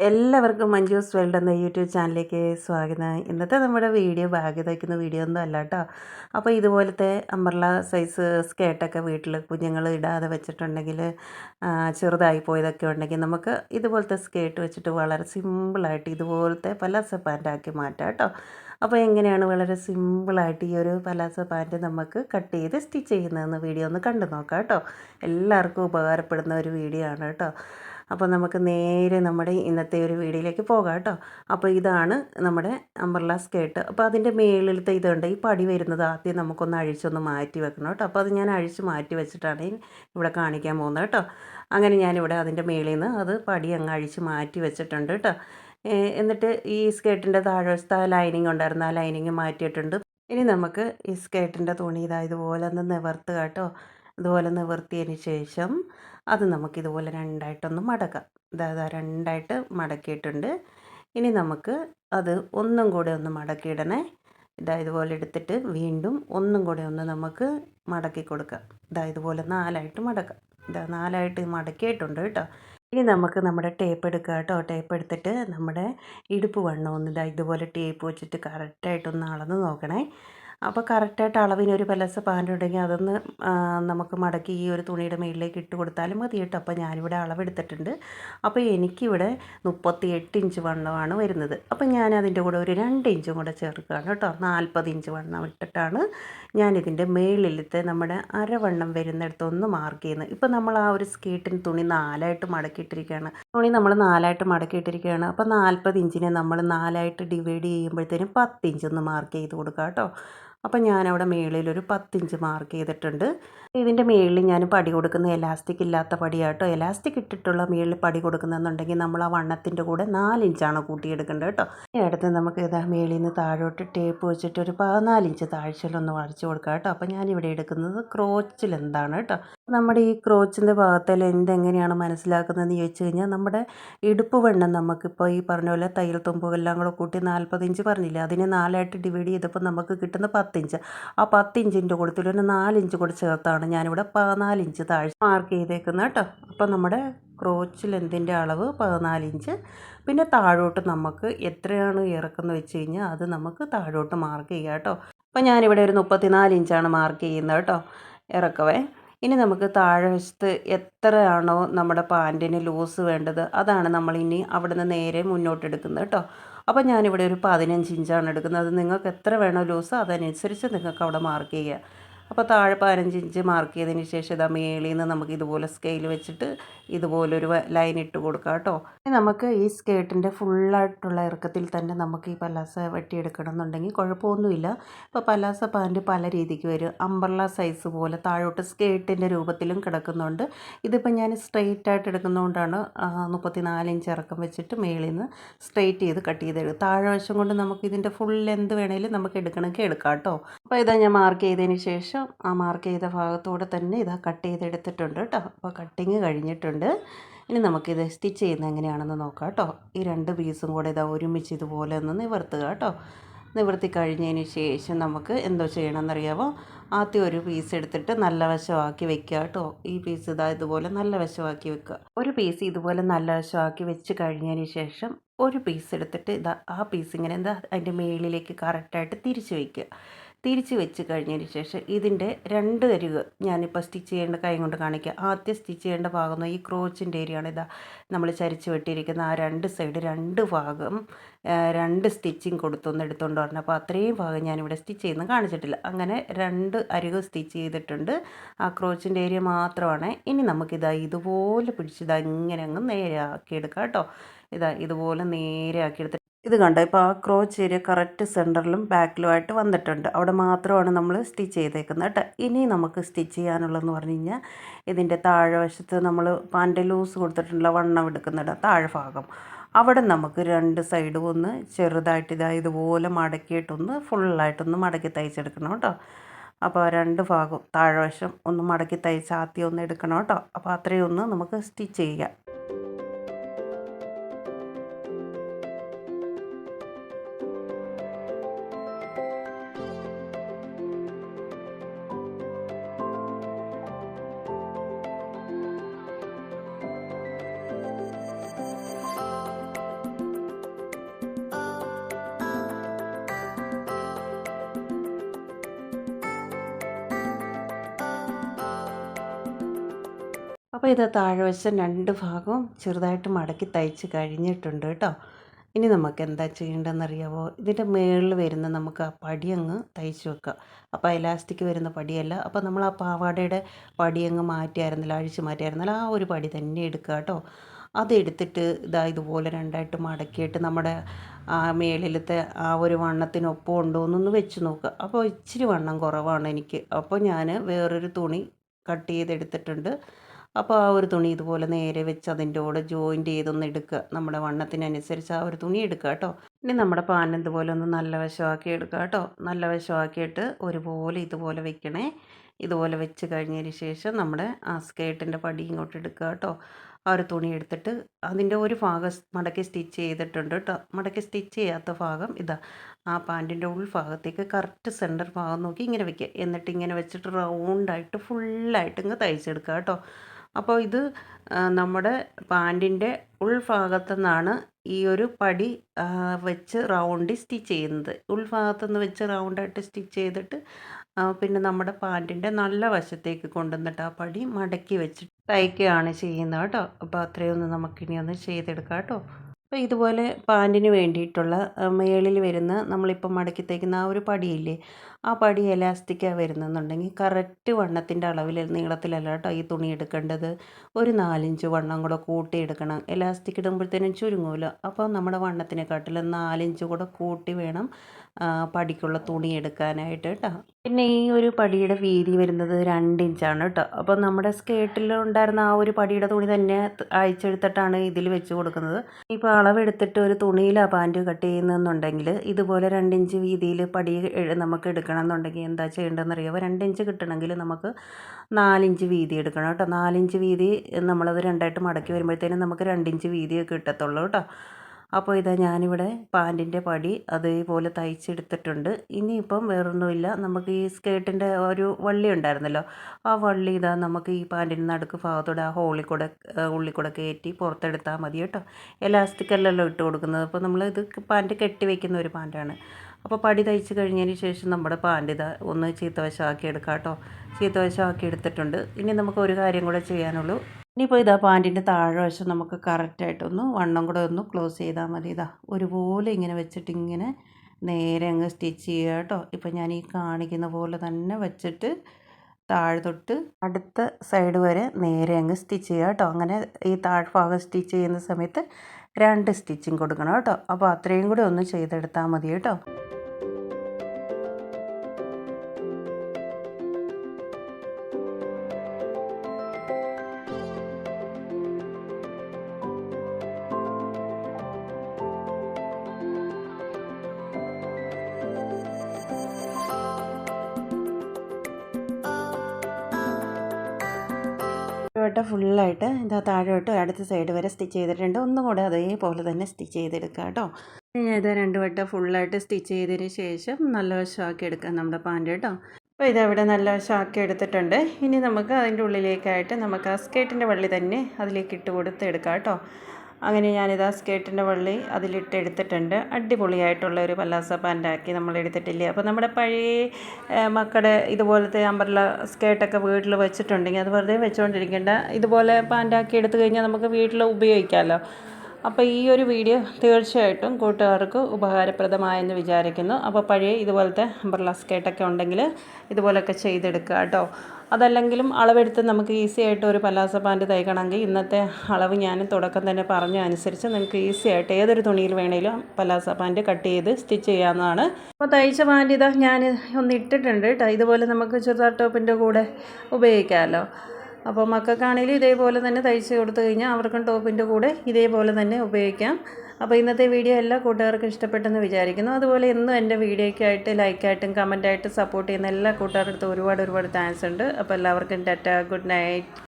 എല്ലാവർക്കും മഞ്ജൂസ് വേൾഡ് എന്ന യൂട്യൂബ് ചാനലിലേക്ക് സ്വാഗതം. ഇന്നത്തെ നമ്മുടെ വീഡിയോ ബാഗ് തയ്ക്കുന്ന വീഡിയോ ഒന്നും അല്ല കേട്ടോ അപ്പോൾ ഇതുപോലത്തെ അമ്പർല സൈസ് സ്കേർട്ടൊക്കെ വീട്ടിൽ കുഞ്ഞുങ്ങൾ ഇടാതെ വെച്ചിട്ടുണ്ടെങ്കിൽ ചെറുതായി പോയതൊക്കെ ഉണ്ടെങ്കിൽ നമുക്ക് ഇതുപോലത്തെ സ്കേർട്ട് വെച്ചിട്ട് വളരെ സിമ്പിളായിട്ട് ഇതുപോലത്തെ പലാസ പാന്റാക്കി മാറ്റാം കേട്ടോ അപ്പോൾ എങ്ങനെയാണ് വളരെ സിമ്പിളായിട്ട് ഈ ഒരു പലാസ പാന്റ് നമുക്ക് കട്ട് ചെയ്ത് സ്റ്റിച്ച് ചെയ്യുന്നതെന്ന് വീഡിയോ ഒന്ന് കണ്ടു നോക്കാം കേട്ടോ എല്ലാവർക്കും ഉപകാരപ്പെടുന്ന ഒരു വീഡിയോ ആണ് കേട്ടോ അപ്പോൾ നമുക്ക് നേരെ നമ്മുടെ ഇന്നത്തെ ഒരു വീഡിയോയിലേക്ക് പോകാം കേട്ടോ. അപ്പോൾ ഇതാണ് നമ്മുടെ അംബർല സ്കേർട്ട് അപ്പോൾ അതിന്റെ മേളിലത്തെ ഇതുണ്ട് ഈ പടി വരുന്നത് ആദ്യം നമുക്കൊന്ന് അഴിച്ചൊന്ന് മാറ്റി വെക്കണം കേട്ടോ. അപ്പോൾ അത് ഞാൻ അഴിച്ച് മാറ്റി വെച്ചിട്ടാണ് ഇവിടെ കാണിക്കാൻ പോകുന്നത് കേട്ടോ. അങ്ങനെ ഞാനിവിടെ അതിന്റെ മേളിൽ നിന്ന് അത് പടി അങ്ങ് അഴിച്ച് മാറ്റി വെച്ചിട്ടുണ്ട് കേട്ടോ. എന്നിട്ട് ഈ സ്കേർട്ടിന്റെ താഴ്വശത്ത് ആ ലൈനിങ് ഉണ്ടായിരുന്നു ആ ലൈനിങ് മാറ്റിയിട്ടുണ്ട്. ഇനി നമുക്ക് ഈ സ്കേർട്ടിന്റെ തുണി ഇതാ ഇതുപോലെ ഒന്ന് നിവർത്തുക കേട്ടോ. ഇതുപോലെ നിവർത്തിയതിന് ശേഷം അത് നമുക്കിതുപോലെ രണ്ടായിട്ടൊന്ന് മടക്കാം. ഇതാ രണ്ടായിട്ട് മടക്കിയിട്ടുണ്ട്. ഇനി നമുക്ക് അത് ഒന്നും കൂടെ ഒന്ന് മടക്കിയിടണേ. ഇതാ ഇതുപോലെ എടുത്തിട്ട് വീണ്ടും ഒന്നും കൂടെ ഒന്ന് നമുക്ക് മടക്കി കൊടുക്കാം. ഇതാ ഇതുപോലെ നാലായിട്ട് മടക്കാം. ഇതാ നാലായിട്ട് മടക്കിയിട്ടുണ്ട് കേട്ടോ. ഇനി നമുക്ക് നമ്മുടെ ടേപ്പ് എടുക്കുക കേട്ടോ. ടേപ്പ് എടുത്തിട്ട് നമ്മുടെ ഇടുപ്പ് വണ്ണം ഒന്ന് ഇതാ ഇതുപോലെ ടേപ്പ് വെച്ചിട്ട് കറക്റ്റായിട്ടൊന്ന് അളന്ന് നോക്കണേ. അപ്പോൾ കറക്റ്റായിട്ട് അളവിന് ഒരു പലസ പാന്റ് ഉണ്ടെങ്കിൽ അതൊന്ന് നമുക്ക് മടക്കി ഈ ഒരു തുണിയുടെ മേളിലേക്ക് ഇട്ട് കൊടുത്താലും മതി കേട്ടോ. അപ്പോൾ ഞാനിവിടെ അളവെടുത്തിട്ടുണ്ട്. അപ്പോൾ എനിക്കിവിടെ മുപ്പത്തി എട്ട് ഇഞ്ച് വണ്ണമാണ് വരുന്നത്. അപ്പോൾ ഞാൻ അതിന്റെ കൂടെ ഒരു രണ്ട് ഇഞ്ചും കൂടെ ചേർക്കുകയാണ് കേട്ടോ. നാൽപ്പത് ഇഞ്ച് വണ്ണം ഇട്ടിട്ടാണ് ഞാനിതിന്റെ മേളിലത്തെ നമ്മുടെ അരവണ്ണം വരുന്നിടത്തൊന്ന് മാർക്ക് ചെയ്യുന്നത്. ഇപ്പോൾ നമ്മൾ ആ ഒരു സ്കേട്ടിന് തുണി നാലായിട്ട് മടക്കിയിട്ടിരിക്കുകയാണ്. തുണി നമ്മൾ നാലായിട്ട് മടക്കിയിട്ടിരിക്കുകയാണ്. അപ്പോൾ നാൽപ്പത് ഇഞ്ചിനെ നമ്മൾ നാലായിട്ട് ഡിവൈഡ് ചെയ്യുമ്പോഴത്തേനും പത്ത് ഇഞ്ച് ഒന്ന് മാർക്ക് ചെയ്ത് കൊടുക്കുക കേട്ടോ. അപ്പോൾ ഞാനവിടെ മേളിൽ ഒരു പത്തിഞ്ച് മാർക്ക് ചെയ്തിട്ടുണ്ട്. ഇതിന്റെ മേളിൽ ഞാൻ പടി കൊടുക്കുന്ന എലാസ്റ്റിക് ഇല്ലാത്ത പടിയാട്ടോ. എലാസ്റ്റിക് ഇട്ടിട്ടുള്ള മേളിൽ പടി കൊടുക്കുന്നതെന്നുണ്ടെങ്കിൽ നമ്മൾ ആ വണ്ണത്തിന്റെ കൂടെ നാലിഞ്ചാണ് കൂട്ടിയെടുക്കേണ്ടത് കേട്ടോ. ഈ അടുത്ത് നമുക്ക് ഇതാ മേളിൽ നിന്ന് താഴോട്ട് ടേപ്പ് വെച്ചിട്ട് ഒരു പതിനാലിഞ്ച് താഴ്ചയിലൊന്ന് വളച്ച് കൊടുക്കാം കേട്ടോ. അപ്പോൾ ഞാനിവിടെ എടുക്കുന്നത് ക്രോച്ചിൽ എന്താണ് കേട്ടോ. നമ്മുടെ ഈ ക്രോച്ചിന്റെ ഭാഗത്തിൽ എന്തെങ്ങനെയാണ് മനസ്സിലാക്കുന്നതെന്ന് ചോദിച്ചു കഴിഞ്ഞാൽ നമ്മുടെ ഇടുപ്പ് വണ്ണം നമുക്കിപ്പോൾ ഈ പറഞ്ഞ പോലെ തയ്യൽ തുമ്പുകളെല്ലാം കൂടെ കൂട്ടി നാൽപ്പത് ഇഞ്ച് പറഞ്ഞില്ലേ? അതിനെ നാലായിട്ട് ഡിവൈഡ് ചെയ്തപ്പോൾ നമുക്ക് കിട്ടുന്ന പത്തിഞ്ച്. ആ പത്തിഞ്ചിന്റെ കൂടെ ഒരു നാലിഞ്ച് കൂടെ ചേർത്താണ് ഞാനിവിടെ പതിനാലിഞ്ച് താഴ്ച മാർക്ക് ചെയ്തേക്കുന്നത് കേട്ടോ. അപ്പോൾ നമ്മുടെ ക്രോച്ചിൽ ലെന്തിന്റെ അളവ് പതിനാലിഞ്ച്. പിന്നെ താഴോട്ട് നമുക്ക് എത്രയാണ് ഇറക്കുന്നത് വെച്ച് കഴിഞ്ഞാൽ അത് നമുക്ക് താഴോട്ട് മാർക്ക് ചെയ്യാം കേട്ടോ. അപ്പോൾ ഞാനിവിടെ ഒരു മുപ്പത്തിനാല് ഇഞ്ചാണ് മാർക്ക് ചെയ്യുന്നത് കേട്ടോ ഇറക്കവേ. ഇനി നമുക്ക് താഴെ വശത്ത് എത്രയാണോ നമ്മുടെ പാന്റിന് ലൂസ് വേണ്ടത് അതാണ് നമ്മൾ ഇനി അവിടെ നേരെ മുന്നോട്ടെടുക്കുന്നത് കേട്ടോ. അപ്പോൾ ഞാനിവിടെ ഒരു പതിനഞ്ച് ഇഞ്ചാണ് എടുക്കുന്നത്. നിങ്ങൾക്ക് എത്ര വേണോ ലൂസ് അതനുസരിച്ച് നിങ്ങൾക്ക് അവിടെ മാർക്ക് ചെയ്യുക. അപ്പോൾ താഴെ പതിനഞ്ച് ഇഞ്ച് മാർക്ക് ചെയ്തതിന് ശേഷം ഇതാ മേളിൽ നിന്ന് നമുക്ക് ഇതുപോലെ സ്കെയിൽ വെച്ചിട്ട് ഇതുപോലൊരു ലൈൻ ഇട്ട് കൊടുക്കുക കേട്ടോ. നമുക്ക് ഈ സ്കേർട്ടിന്റെ ഫുള്ളായിട്ടുള്ള ഇറക്കത്തിൽ തന്നെ നമുക്ക് ഈ പലാസ വെട്ടിയെടുക്കണം എന്നുണ്ടെങ്കിൽ കുഴപ്പമൊന്നുമില്ല. ഇപ്പോൾ പലാസ പാന്റ് പല രീതിക്ക് വരും. അമ്പർല സൈസ് പോലെ താഴോട്ട് സ്കേർട്ടിന്റെ രൂപത്തിലും കിടക്കുന്നുണ്ട്. ഇതിപ്പോൾ ഞാൻ സ്ട്രെയിറ്റ് ആയിട്ട് എടുക്കുന്നതുകൊണ്ടാണ് മുപ്പത്തി ഇഞ്ച് ഇറക്കം വെച്ചിട്ട് മേളിൽ നിന്ന് സ്ട്രെയിറ്റ് ചെയ്ത് കട്ട് ചെയ്തെടുക്കും താഴെ വശം കൊണ്ട് നമുക്ക് ഇതിന്റെ ഫുൾ ലെന്ത് വേണമെങ്കിലും നമുക്ക് എടുക്കണമെങ്കിൽ എടുക്കാം കേട്ടോ. അപ്പോൾ ഇതാ ഞാൻ മാർക്ക് ചെയ്തതിന് ശേഷം ആ മാർക്ക് ചെയ്ത ഭാഗത്തൂടെ തന്നെ ഇതാ കട്ട് ചെയ്തെടുത്തിട്ടുണ്ട് കേട്ടോ. അപ്പോൾ കട്ടിങ് കഴിഞ്ഞിട്ടുണ്ട്. ഇനി നമുക്കിത് സ്റ്റിച്ച് ചെയ്യുന്നത് എങ്ങനെയാണെന്ന് നോക്കാം കേട്ടോ. ഈ രണ്ട് പീസും കൂടെ ഇതാ ഒരുമിച്ച് ഇതുപോലെ ഒന്ന് നിവർത്തുക കേട്ടോ. നിവർത്തി കഴിഞ്ഞതിന് ശേഷം നമുക്ക് എന്തോ ചെയ്യണമെന്നറിയാമോ ആദ്യം ഒരു പീസ് എടുത്തിട്ട് നല്ല വശമാക്കി വെക്കുക കേട്ടോ. ഈ പീസ് ഇതാ ഇതുപോലെ നല്ല വശമാക്കി വെക്കുക. ഒരു പീസ് ഇതുപോലെ നല്ല വശമാക്കി വെച്ച് കഴിഞ്ഞതിന് ശേഷം ഒരു പീസ് എടുത്തിട്ട് ഇതാ ആ പീസ് ഇങ്ങനെ എന്താ അതിന്റെ മേളിലേക്ക് കറക്റ്റായിട്ട് തിരിച്ച് വയ്ക്കുക തിരിച്ച് വെച്ച് കഴിഞ്ഞതിന് ശേഷം ഇതിന്റെ രണ്ട് അരിക് ഞാനിപ്പോൾ സ്റ്റിച്ച് ചെയ്യേണ്ട കൈ കൊണ്ട് കാണിക്കുക. ആദ്യം സ്റ്റിച്ച് ചെയ്യേണ്ട ഭാഗം ഈ ക്രോച്ചിന്റെ ഏരിയയാണ് ഇതാ. നമ്മൾ ചരിച്ച് വെട്ടിയിരിക്കുന്ന ആ രണ്ട് സൈഡ് രണ്ട് ഭാഗം രണ്ട് സ്റ്റിച്ചിങ് കൊടുത്തൊന്ന് എടുത്തുകൊണ്ട് വരണം. അപ്പോൾ അത്രയും ഭാഗം ഞാനിവിടെ സ്റ്റിച്ച് ചെയ്യുന്നത് കാണിച്ചിട്ടില്ല. അങ്ങനെ രണ്ട് അരിക് സ്റ്റിച്ച് ചെയ്തിട്ടുണ്ട്. ആ ക്രോച്ചിന്റെ ഏരിയ മാത്രമാണ്. ഇനി നമുക്കിതാ ഇതുപോലെ പിടിച്ചിതാ ഇങ്ങനെ അങ്ങ് നേരെ ആക്കിയെടുക്കാം കേട്ടോ. ഇതാ ഇതുപോലെ നേരെ ആക്കിയെടുത്ത് ഇത് കണ്ടോ? ഇപ്പോൾ ആ ക്രോച്ച് ഏരിയ കറക്റ്റ് സെന്ററിലും ബാക്കിലുമായിട്ട് വന്നിട്ടുണ്ട്. അവിടെ മാത്രമാണ് നമ്മൾ സ്റ്റിച്ച് ചെയ്തേക്കുന്നത് കേട്ടോ. ഇനി നമുക്ക് സ്റ്റിച്ച് ചെയ്യാനുള്ളതെന്ന് പറഞ്ഞു കഴിഞ്ഞാൽ ഇതിന്റെ താഴെ വശത്ത് നമ്മൾ പാന്റെ ലൂസ് കൊടുത്തിട്ടുള്ള വണ്ണം എടുക്കുന്നിട താഴെ ഭാഗം. അവിടെ നമുക്ക് രണ്ട് സൈഡും ഒന്ന് ചെറുതായിട്ട് ഇതാ ഇതുപോലെ മടക്കിയിട്ടൊന്ന് ഫുള്ളായിട്ടൊന്ന് മടക്കി തയ്ച്ചെടുക്കണം കേട്ടോ. അപ്പോൾ രണ്ട് ഭാഗം താഴെ വശം ഒന്ന് മടക്കി തയ്ച്ച് ആദ്യം ഒന്ന് എടുക്കണം കേട്ടോ. അപ്പോൾ അത്രയും ഒന്ന് നമുക്ക് സ്റ്റിച്ച് ചെയ്യാം. അപ്പോൾ ഇത് താഴ്വശം രണ്ട് ഭാഗവും ചെറുതായിട്ട് മടക്കി തയ്ച്ച് കഴിഞ്ഞിട്ടുണ്ട് കേട്ടോ. ഇനി നമുക്ക് എന്താ ചെയ്യേണ്ടതെന്നറിയാവോ? ഇതിന്റെ മുകളിൽ വരുന്ന നമുക്ക് ആ പടി അങ്ങ് തയ്ച്ച് വെക്കാം. അപ്പോൾ എലാസ്റ്റിക് വരുന്ന പടിയല്ല. അപ്പോൾ നമ്മൾ ആ പാവാടയുടെ പടി അങ്ങ് മാറ്റിയായിരുന്നല്ലോ അഴിച്ച് മാറ്റിയായിരുന്നല്ലോ ആ ഒരു പടി തന്നെ എടുക്കുക കേട്ടോ. അതെടുത്തിട്ട് ഇതാ ഇതുപോലെ രണ്ടായിട്ട് മടക്കിയിട്ട് നമ്മുടെ ആ മേളിലത്തെ ആ ഒരു വണ്ണത്തിനൊപ്പം ഉണ്ടോ എന്നൊന്ന് വെച്ച് നോക്കുക. അപ്പോൾ ഇച്ചിരി വണ്ണം കുറവാണ് എനിക്ക്. അപ്പോൾ ഞാൻ വേറൊരു തുണി കട്ട് ചെയ്തെടുത്തിട്ടുണ്ട്. അപ്പോൾ ആ ഒരു തുണി ഇതുപോലെ നേരെ വെച്ച് അതിന്റെ കൂടെ ജോയിന്റ് ചെയ്തൊന്ന് എടുക്കുക. നമ്മുടെ വണ്ണത്തിനനുസരിച്ച് ആ ഒരു തുണി എടുക്കുക കേട്ടോ. ഇനി നമ്മുടെ പാൻ ഇതുപോലെ ഒന്ന് നല്ല വശമാക്കി എടുക്കുക കേട്ടോ. നല്ല വശമാക്കിയിട്ട് ഒരുപോലെ ഇതുപോലെ വെക്കണേ. ഇതുപോലെ വെച്ച് കഴിഞ്ഞതിന് ശേഷം നമ്മുടെ ആ സ്കേർട്ടിന്റെ പടി ഇങ്ങോട്ട് എടുക്കുക കേട്ടോ. ആ ഒരു തുണി എടുത്തിട്ട് അതിന്റെ ഒരു ഭാഗം മടക്കി സ്റ്റിച്ച് ചെയ്തിട്ടുണ്ട് കേട്ടോ. മടക്കി സ്റ്റിച്ച് ചെയ്യാത്ത ഭാഗം ഇതാ. ആ പാന്റിന്റെ ഉൾഭാഗത്തേക്ക് കറക്റ്റ് സെന്റർ ഭാഗം നോക്കി ഇങ്ങനെ വെക്കുക. എന്നിട്ട് ഇങ്ങനെ വെച്ചിട്ട് റൗണ്ടായിട്ട് ഫുള്ളായിട്ട് ഇങ്ങ് തയ്ച്ചെടുക്കുക കേട്ടോ. അപ്പോൾ ഇത് നമ്മുടെ പാന്റിന്റെ ഉൾഭാഗത്തു നിന്നാണ് ഈ ഒരു പടി വെച്ച് റൗണ്ട് സ്റ്റിച്ച് ചെയ്യുന്നത്. ഉൾഭാഗത്തു നിന്ന് വെച്ച് റൗണ്ടായിട്ട് സ്റ്റിച്ച് ചെയ്തിട്ട് പിന്നെ നമ്മുടെ പാന്റിന്റെ നല്ല വശത്തേക്ക് കൊണ്ടുവന്നിട്ട് ആ പടി മടക്കി വെച്ച് തയ്ക്കുകയാണ് ചെയ്യുന്നത് കേട്ടോ. അപ്പോൾ അത്രയൊന്നും നമുക്കിനി ഒന്ന് ചെയ്തെടുക്കാം കേട്ടോ. അപ്പോൾ ഇതുപോലെ പാന്റിന് വേണ്ടിയിട്ടുള്ള മേളിൽ വരുന്ന നമ്മളിപ്പോൾ മടക്കി തയ്ക്കുന്ന ആ ഒരു പടിയില്ലേ ആ പടി എലാസ്റ്റിക്കാണ് വരുന്നെന്നുണ്ടെങ്കിൽ കറക്റ്റ് വണ്ണത്തിന്റെ അളവിൽ നീളത്തിലല്ല കേട്ടോ ഈ തുണി എടുക്കേണ്ടത്. ഒരു നാലിഞ്ച് വണ്ണം കൂടെ കൂട്ടി എടുക്കണം. എലാസ്റ്റിക് ഇടുമ്പോഴത്തേനും ചുരുങ്ങൂല. അപ്പോൾ നമ്മുടെ വണ്ണത്തിനെക്കാട്ടിലും നാലിഞ്ച് കൂടെ കൂട്ടി വേണം പടിക്കുള്ള തുണി എടുക്കാനായിട്ട് കേട്ടോ പിന്നെ ഈ ഒരു പടിയുടെ വീതി വരുന്നത് രണ്ട് ഇഞ്ചാണ് കേട്ടോ അപ്പോൾ നമ്മുടെ സ്കേർട്ടിൽ ഉണ്ടായിരുന്ന ആ ഒരു പടിയുടെ തുണി തന്നെ അയച്ചെടുത്തിട്ടാണ് ഇതിൽ വെച്ച് കൊടുക്കുന്നത്. ഇപ്പോൾ അളവെടുത്തിട്ട് ഒരു തുണിയിലാണ് പാന്റ് കട്ട് ചെയ്യുന്നതെന്നുണ്ടെങ്കിൽ ഇതുപോലെ രണ്ട് ഇഞ്ച് വീതിയിൽ പടി നമുക്ക് എടുക്കണം എന്നുണ്ടെങ്കിൽ എന്താ ചെയ്യേണ്ടതെന്ന് അറിയാമോ രണ്ട് ഇഞ്ച് കിട്ടണമെങ്കിൽ നമുക്ക് നാലിഞ്ച് വീതി എടുക്കണം കേട്ടോ നാലിഞ്ച് വീതി നമ്മളത് രണ്ടായിട്ട് മടക്കി വരുമ്പോഴത്തേനും നമുക്ക് രണ്ടിഞ്ച് വീതിയൊക്കെ കിട്ടത്തുള്ളൂ കേട്ടോ അപ്പോൾ ഇതാ ഞാനിവിടെ പാന്റിന്റെ പടി അതേപോലെ തയ്ച്ചെടുത്തിട്ടുണ്ട്. ഇനിയിപ്പം വേറൊന്നുമില്ല. നമുക്ക് ഈ സ്കേർട്ടിന്റെ ഒരു വള്ളി ഉണ്ടായിരുന്നല്ലോ. ആ വള്ളി ഇതാ നമുക്ക് ഈ പാന്റിന്റെ നടുക്ക് ഭാഗത്തോടെ ആ ഹോളിൽ കൂടെ ഉള്ളിൽ കൂടെ കയറ്റി പുറത്തെടുത്താൽ മതി കേട്ടോ. എലാസ്റ്റിക് അല്ലല്ലോ ഇട്ട് കൊടുക്കുന്നത്. അപ്പോൾ നമ്മൾ ഇത് പാന്റ് കെട്ടി വയ്ക്കുന്ന ഒരു പാന്റാണ് അപ്പോൾ പടി തയ്ച്ച് കഴിഞ്ഞതിന് ശേഷം നമ്മുടെ പാന്റ് ഇതാ ഒന്ന് ചീത്തവശമാക്കി എടുക്കാം കേട്ടോ. ചീത്തവശമാക്കി എടുത്തിട്ടുണ്ട്. ഇനി നമുക്ക് ഒരു കാര്യം കൂടെ ചെയ്യാനുള്ളൂ. ഇനിയിപ്പോൾ ഇതാ പാന്റിന്റെ താഴെ വശം നമുക്ക് കറക്റ്റായിട്ടൊന്ന് വണ്ണം കൂടെ ഒന്ന് ക്ലോസ് ചെയ്താൽ മതി. ഇതാ ഒരുപോലെ ഇങ്ങനെ വെച്ചിട്ട് ഇങ്ങനെ നേരെ അങ്ങ് സ്റ്റിച്ച് ചെയ്യുക കേട്ടോ. ഇപ്പം ഞാൻ ഈ കാണിക്കുന്ന പോലെ തന്നെ വെച്ചിട്ട് താഴെ തൊട്ട് അടുത്ത സൈഡ് വരെ നേരെ അങ്ങ് സ്റ്റിച്ച് ചെയ്യുക കേട്ടോ. അങ്ങനെ ഈ താഴ്ഭാഗം സ്റ്റിച്ച് ചെയ്യുന്ന സമയത്ത് രണ്ട് സ്റ്റിച്ചിങ് കൊടുക്കണം കേട്ടോ. അപ്പോൾ അത്രയും കൂടെ ഒന്ന് ചെയ്തെടുത്താൽ മതി കേട്ടോ. വട്ടം ഫുള്ളായിട്ട് ഇതാ താഴോട്ട് അടുത്ത സൈഡ് വരെ സ്റ്റിച്ച് ചെയ്തിട്ടുണ്ട് ഒന്നും കൂടെ അതേപോലെ തന്നെ സ്റ്റിച്ച് ചെയ്തെടുക്കുക കേട്ടോ. ഇത് രണ്ട് വട്ടം ഫുള്ളായിട്ട് സ്റ്റിച്ച് ചെയ്തതിന് ശേഷം നല്ല വശമാക്കി എടുക്കാം നമ്മുടെ പാന്റ് കേട്ടോ. അപ്പോൾ ഇതവിടെ നല്ല വശമാക്കി എടുത്തിട്ടുണ്ട്. ഇനി നമുക്ക് അതിന്റെ ഉള്ളിലേക്കായിട്ട് നമുക്ക് ആ സ്കേട്ടിന്റെ വള്ളി തന്നെ അതിലേക്ക് ഇട്ട് കൊടുത്ത് എടുക്കാം കേട്ടോ. അങ്ങനെ ഞാനിതാ സ്കേർട്ടിന്റെ വള്ളി അതിലിട്ട് എടുത്തിട്ടുണ്ട്. അടിപൊളിയായിട്ടുള്ള ഒരു പല്ലാസ പാന്റാക്കി നമ്മൾ എടുത്തിട്ടില്ലേ? അപ്പോൾ നമ്മുടെ പഴയ മക്കളുടെ ഇതുപോലത്തെ അമ്പർല സ്കേർട്ടൊക്കെ വീട്ടിൽ വെച്ചിട്ടുണ്ടെങ്കിൽ അത് വെറുതെ വെച്ചുകൊണ്ടിരിക്കേണ്ട ഇതുപോലെ പാന്റാക്കി എടുത്തു കഴിഞ്ഞാൽ നമുക്ക് വീട്ടിൽ ഉപയോഗിക്കാമല്ലോ അപ്പോൾ ഈ ഒരു വീഡിയോ തീർച്ചയായിട്ടും കൂട്ടുകാർക്ക് ഉപകാരപ്രദമായെന്ന് വിചാരിക്കുന്നു. അപ്പോൾ പഴയ ഇതുപോലത്തെ അംബ്രല സ്കേർട്ടൊക്കെ ഉണ്ടെങ്കിൽ ഇതുപോലൊക്കെ ചെയ്തെടുക്കുക കേട്ടോ. അതല്ലെങ്കിലും അളവെടുത്ത് നമുക്ക് ഈസി ആയിട്ട് ഒരു പലാസ പാന്റ് തയ്ക്കണമെങ്കിൽ ഇന്നത്തെ അളവ് ഞാൻ തുടക്കം തന്നെ പറഞ്ഞ അനുസരിച്ച് നിങ്ങൾക്ക് ഈസി ആയിട്ട് ഏതൊരു തുണിയിൽ വേണമെങ്കിലും പലാസ പാന്റ് കട്ട് ചെയ്ത് സ്റ്റിച്ച് ചെയ്യാവുന്നതാണ്. അപ്പോൾ തയ്ച്ച പാന്റ് ഇതാ ഞാൻ ഒന്ന് ഇട്ടിട്ടുണ്ട് കേട്ടോ. ഇതുപോലെ നമുക്ക് ചുരിദാർ ടോപ്പിന്റെ കൂടെ ഉപയോഗിക്കാമല്ലോ. അപ്പോൾ മക്കൾക്കാണെങ്കിലും ഇതേപോലെ തന്നെ തയ്ച്ച് കൊടുത്തു കഴിഞ്ഞാൽ അവർക്കും ടോപ്പിന്റെ കൂടെ ഇതേപോലെ തന്നെ ഉപയോഗിക്കാം. അപ്പോൾ ഇന്നത്തെ വീഡിയോ എല്ലാ കൂട്ടുകാർക്കും ഇഷ്ടപ്പെട്ടെന്ന് വിചാരിക്കുന്നു. അതുപോലെ എന്നും എന്റെ വീഡിയോയ്ക്കായിട്ട് ലൈക്കായിട്ടും കമന്റായിട്ടും സപ്പോർട്ട് ചെയ്യുന്ന എല്ലാ കൂട്ടുകാരുടെ ഒരുപാട് ഒരുപാട് താങ്ക്സ് ഉണ്ട്. അപ്പോൾ എല്ലാവർക്കും ടാറ്റ ഗുഡ് നൈറ്റ്.